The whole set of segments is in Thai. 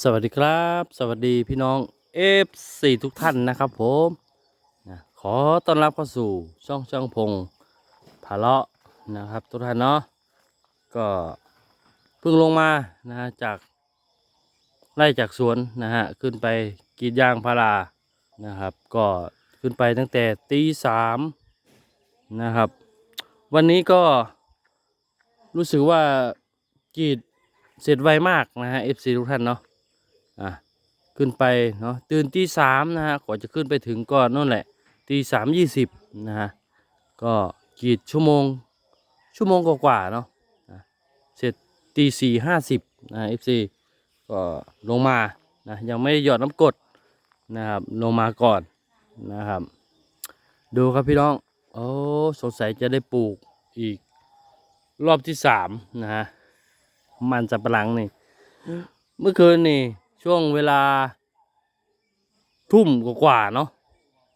สวัสดีครับ สวัสดีพี่น้อง F4 ทุกท่านนะครับผมนะขอต้อนรับเข้าสู่ช่องช่างพงผาเลาะนะครับทุกท่านเนาะก็เพิ่งลงมานะฮะจากไล่จากสวนนะฮะขึ้นไปกรีดยางพารานะครับ ก็ขึ้นไปตั้งแต่ตีสามนะครับ วันนี้ก็รู้สึกว่ากรีดเสร็จไวมากนะฮะ FC ทุกท่านเนาะ อะขึ้นไปเนาะตื่นตีสามนะฮะกว่าจะขึ้นไปถึงก็นั่นแหละตีสามยี่สิบนะฮะก็กรีดชั่วโมงชั่วโมงกว่าๆเนาะอะเสร็จตีสี่ห้าสิบนะเอฟซีก็ลงมานะยังไม่ได้หยอดน้ำกรดนะครับลงมาก่อนนะครับ ดูครับพี่น้องโอ้สงสัยจะได้ปลูกอีกรอบที่สามนะฮะมันจะปะหลังนี่ เมื่อคืนนี่ ช่วงเวลา ทุ่มกว่าๆเนาะ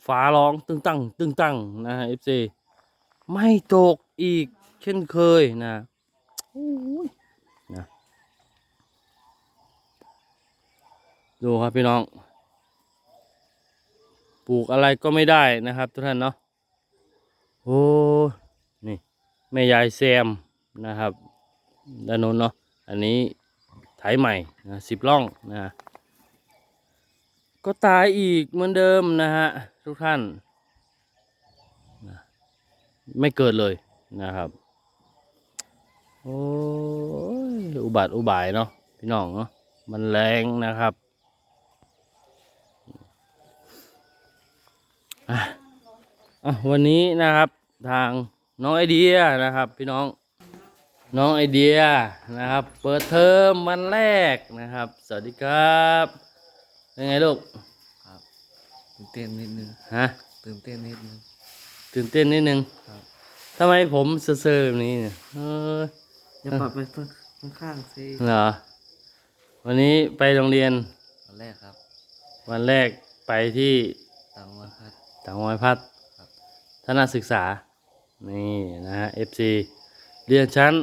ฟ้าร้องตึงตั้งตึงตั้งนะฮะ FC ไม่ตกอีกเช่นเคยนะโอ้ยนะ ดูครับพี่น้อง ปลูกอะไรก็ไม่ได้นะครับทุกท่านเนาะโอ้นี่แม่ยายแซมนะครับด้านโน้นเนาะอันนี้ ไถใหม่นะสิบล่องนะฮะก็ตายอีกเหมือนเดิมนะฮะทุกท่านนะไม่เกิดเลยนะครับ โอ้ยอุบัติอุบายเนาะพี่น้องเนาะมันแรงนะครับอะอะวันนี้นะครับทางน้องไอเดียนะครับ พี่น้อง น้องไอเดียนะครับ เปิดเทอมวันแรกนะครับ สวัสดีครับเป็นไงลูกตื่นเต้นนิดนึงฮะตื่นเต้นนิดนึงตื่นเต้นนิดนึงครับทำไมผมเซอร์ๆแบบนี้เนี่ยเอออย่าปรับไปข้างๆสิเหรอวันนี้ไปโรงเรียนตอนแรกครับ วันแรกไปที่ต่างวันพัดต่างวายพัฒน์ครับธนศึกษานี่นะฮะ FC เรียนชั้น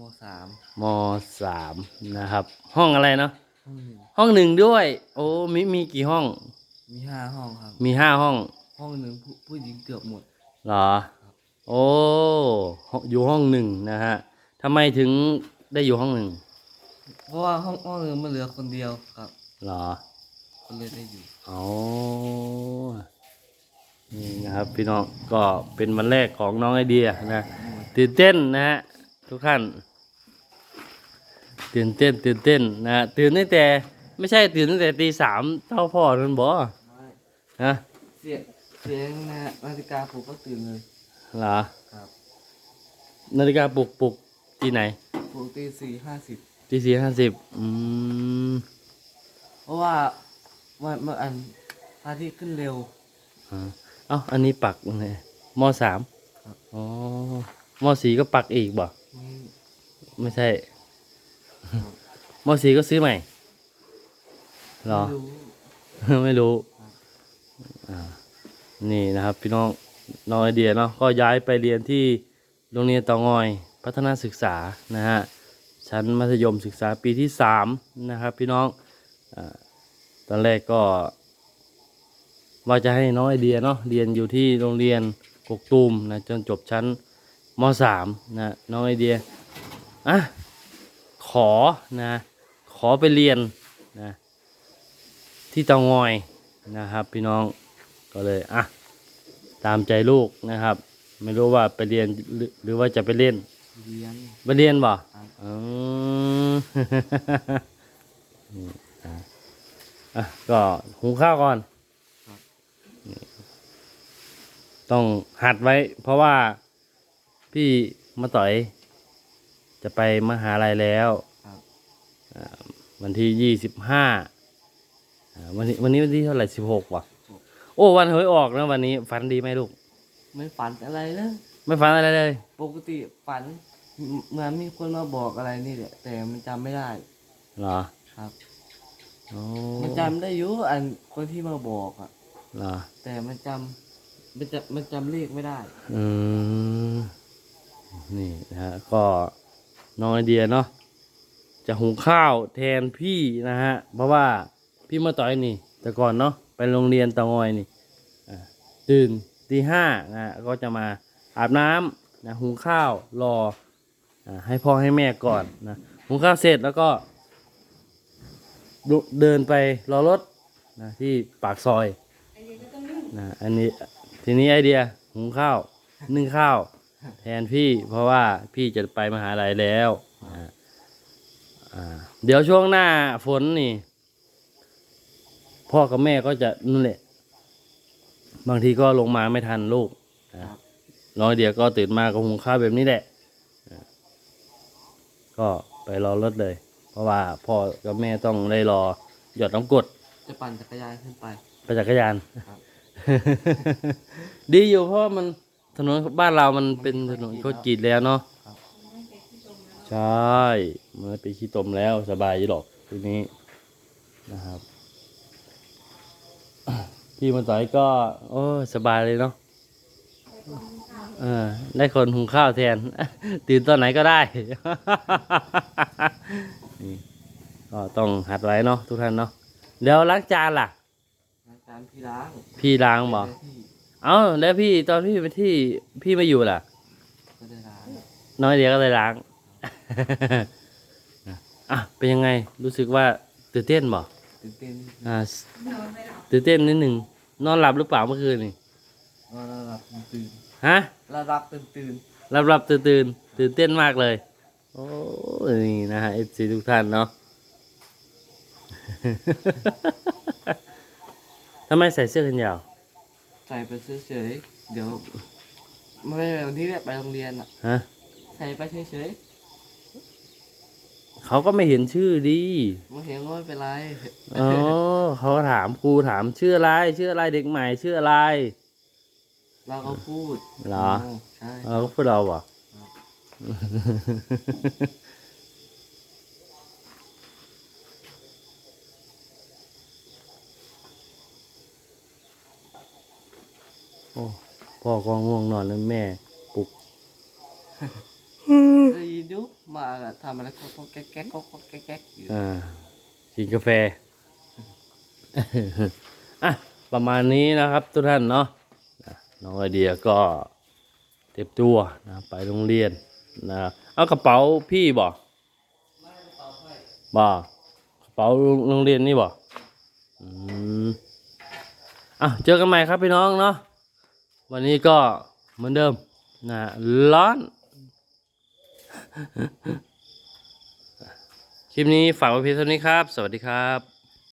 มสามมสามนะครับ ห้องอะไรเนาะห้องหนึ่งห้องหนึ่งด้วย โอ้มีมีกี่ห้อง มีห้าห้องครับ มีห้าห้องห้องหนึ่งผู้ผู้หญิงเกือบหมด เหรอ โอ้อยู่ห้องหนึ่งนะฮะทำไมถึงได้อยู่ห้องหนึ่งเพราะว่าห้องห้องหนึ่งมันเหลือคนเดียวครับเหรอก็เลยได้อยู่อ๋อนี่นะครับพี่น้องก็เป็นวันแรกของน้องไอเดียนะตื่นเต้นนะฮะทุกท่าน ตื่นเต้นตื่นเต้นนะฮะตื่นตั้งแต่ ไม่ใช่ตื่นตั้งแต่ตีสามเท่าพ่อนั่นบอฮะเสียงเสียงนะฮะนาฬิกาผมก็ตื่นเลย เหรอครับ นาฬิกาปลุกปลุกที่ไหนปกติสี่ห้าสิบตีสี่ห้าสิบอืมเพราะว่าวันเมื่ออันพระอาทิตย์ขึ้นเร็วอ่าเอ้าอันนี้ปักไงมสามครับอ๋อมสี่ก็ปักอีกบ่อืมไม่ใช่ มสี่ก็ซื้อใหม่เหรอ ไม่รู้ไม่รู้ครับอ่านี่นะครับ พี่น้องน้องไอเดียเนาะก็ย้ายไปเรียนที่โรงเรียนเตางอย พัฒนาศึกษานะฮะชั้นมัธยมศึกษาปีที่สามนะครับ พี่น้องอาตอนแรกก็ว่าจะให้น้องไอเดียเนาะเรียนอยู่ที่โรงเรียนกกตูมนะจนจบชั้นมสามนะน้องไอเดียอะข อนะขอไปเรียนนะที่เตางอยนะครับ พี่น้องก็เลยอะตามใจลูกนะครับ ไม่รู้ว่าไปเรียนหรือว่าจะไปเล่นเรียนไปเรียนบ่อืมอะก็หุงข้าวก่อนต้องหัดไว้ เพราะว่าพี่มาต่อย จะไปมหาลัยแล้วครับอ่าวันที่ยี่สิบห้าวันนี้วันนี้วันที่เท่าไหร่สิบหกวะโอ้วันหวยออกนะวันนี้ฝันดีไหมลูก ไม่ฝันอะไรเลยไม่ฝันอะไรเลย ปกติฝันเหมือนมีคนมาบอกอะไรนี่แหละแต่มันจำไม่ได้เหรอครับโอ้มันจำได้อยู่อันคนที่มาบอกอะเหรอแต่มันจำมันจะมันจำเลขไม่ได้ อืมนี่นะฮะก็ น้องไอเดียเนาะจะหุงข้าวแทนพี่นะฮะ เพราะว่าพี่มาต่อยนี่ แต่ก่อนเนาะไปโรงเรียนตางอยนี่อ่าตื่นตีห้านะก็จะมาอาบน้ำนะหุงข้าวรออ่าให้พ่อให้แม่ก่อนนะหุงข้าวเสร็จแล้วก็ เดินไปรอรถนะที่ปากซอยนะอันนี้ทีนี้ไอเดียหุงข้าวนึ่งข้าว แทนพี่เพราะว่าพี่จะไปมหาลัยแล้วอ่าอ่าเดี๋ยวช่วงหน้าฝนนี่ พ่อกับแม่ก็จะนั่นแหละบางทีก็ลงมาไม่ทันลูกนะครับน้อยเดียวก็ตื่นมาก็หุงข้าวแบบนี้แหละอ่าก็ไปรอรถเลย เพราะว่าพ่อกับแม่ต้องได้รอหยอดน้ำกรดจะปั่นจักรยานขึ้นไปไปจักรยานครับดีอยู่เพราะว่ามัน ถนนบ้านเรามันเป็นถนนเขากรีดแล้วเนาะครับใช่มันเป็นขี้ตมแล้วสบายอยู่หรอกทีนี้นะครับ พี่มันต่อยก็ โอ้ยสบายเลยเนาะเออได้คนหุงข้าวแทน ตื่นตอนไหนก็ได้ นี่ก็ต้องหัดไว้เนาะทุกท่านเนาะแล้วล้างจานล่ะอาจารย์พี่ล้าง พี่ล้างบ่ไม่ได้ที่ เอ้าแล้วพี่ตอนพี่ไปที่พี่ไม่อยู่ล่ะ ก็ได้ล้างน้อยเดียวก็เลยล้าง อะเป็นยังไงรู้สึกว่าตื่นเต้นบ่ตื่นเต้นอ่าตื่นเต้นนิดหนึ่งนอนหลับหรือเปล่าเมื่อคืนนี่นอนหลับตื่นฮะระดับตื่นตื่นหลับหลับตื่นตื่นตื่นเต้นมากเลย โอ้ยนี่นะฮะเอฟซีทุกท่านเนาะ ทำไมใส่เสื้อกันยาว ใส่ไปเฉยๆเดี๋ยวไม่วันนี้เนี่ยไปโรงเรียนอะ ฮะใส่ไปเฉยเขาก็ไม่เห็นชื่อดีๆไม่เห็นก็ไม่เป็นไรอ๋อเขาถามครูถามชื่ออะไรชื่ออะไรเด็กใหม่ชื่ออะไร เราก็พูดเหรอ ใช่ เราก็พูดเราบ่ โอ้พ่อก็ง่วงนอนแล้วแม่ปลุกได้ยินอยุมาอะทำอะไรก็ก็แก๊กแก๊กก็ก็แก๊กแก๊กอยู่อ่ากินกาแฟอะประมาณนี้นะครับทุกท่านเนาะอะน้องไอเดียก็เต็มตัวนะไปโรงเรียนนะเอากระเป๋าพี่บ่บ่กระเป๋าโรงเรียนนี่บ่อืมอะเจอกันใหม่ครับพี่น้องเนาะ วันนี้ก็เหมือนเดิมนะร้อน คลิปนี้ฝากไว้เพียงเท่านี้ครับ สวัสดีครับ